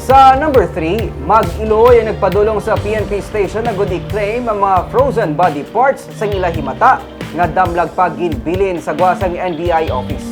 Sa number 3, Mag-Iloy ay nagpadulong sa PNP station na good i-claim ang mga frozen body parts sa ilahimata nga damlag pagginbilin sa gwasang NBI office.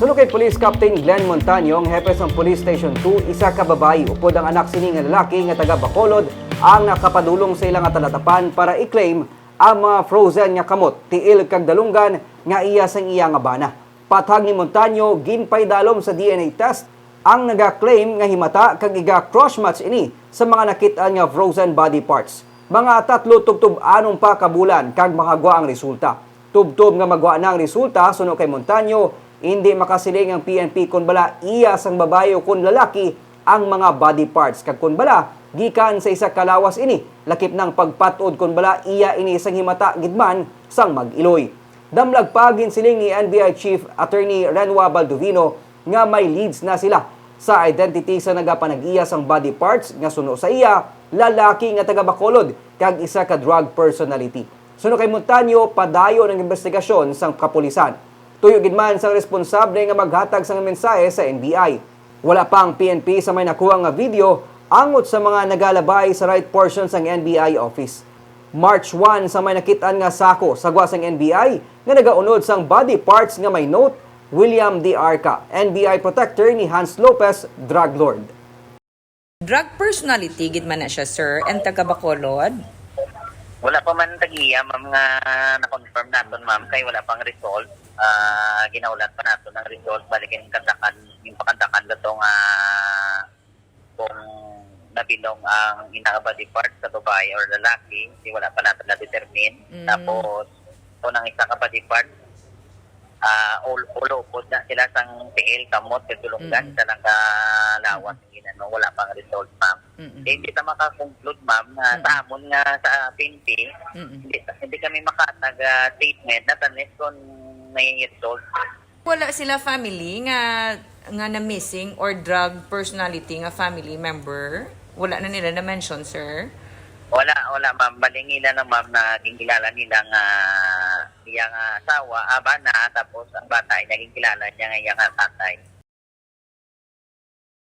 Suno kay Police Captain Glenn Montaño, ang hepe sa Police Station 2, isa ka babae upod ang anak sini nga lalaki nga taga Bacolod ang nakapadulong sa ilang talatapan para i-claim ang mga frozen nga kamot tiil kag dalunggan nga iya sang iya nga bana. Patag ni Montaño ginpay dalom sa DNA test ang naga-claim nga himata kag iga cross match ini sa mga nakitaan nga frozen body parts. Mga tatlo tubtub anong pa kabulan kag makagwa ang resulta. Tubtob nga magwa na ang resulta suno kay Montaño hindi makasiling ang PNP kun bala iya sang babae o kun lalaki ang mga body parts kag kun bala gikan sa isa kalawas ini lakip ng pagpatod kun bala iya ini sang himata gidman sang mag-iloy. Damlag pagin siling ni NBI Chief Attorney Renwa Baldovino nga may leads na sila sa identity sa nagapanag-iya sang body parts nga suno sa iya lalaki nga taga Bacolod kag isa ka drug personality. Suno kay Montaño padayon ang investigasyon sang kapulisan. Tuyo gid man sang responsable nga maghatag sang mensahe sa NBI. Wala pang PNP sa may nakuha nga video angot sa mga nagalabay sa right portion sang NBI office. March 1 sa may nakitaan nga sako sa gwasang NBI nga nagaunod sang body parts nga may note William D. Arca, NBI protector ni Hans Lopez, drug lord. Drug personality, gid man na siya, sir, and taga Bacolod. Wala pa man tagiya, ma'am, nga na-confirm naton, ma'am, kay wala pang result. Ah, ginaulat pa nato ng result, balikin kantakan, yung pakantakan na to nga kung nabilong ang inaka-body part sa babae or lalaki, di wala pa natin na-determine. Mm. Tapos, kung ang isa ka body part, ah ul- ulupod na sila sang PL kamot, katulungan Mm. sa nakalawas, ginano, wala pang result, ma'am. Mm-mm. Eh, hindi ta makakonclude, ma'am, nga Mm. sa amon nga sa PNP, Mm-mm. hindi, hindi kami makatag ah, statement na tanis kung may result. Wala sila family nga nga na missing or drug personality nga family member. Wala na nila na mention, sir. Wala, wala, ma'am. Balingila na, ma'am, na kilala nila nga iyang asawa, aba na, tapos ang bata ay naging kilala niya nga iyang tatay.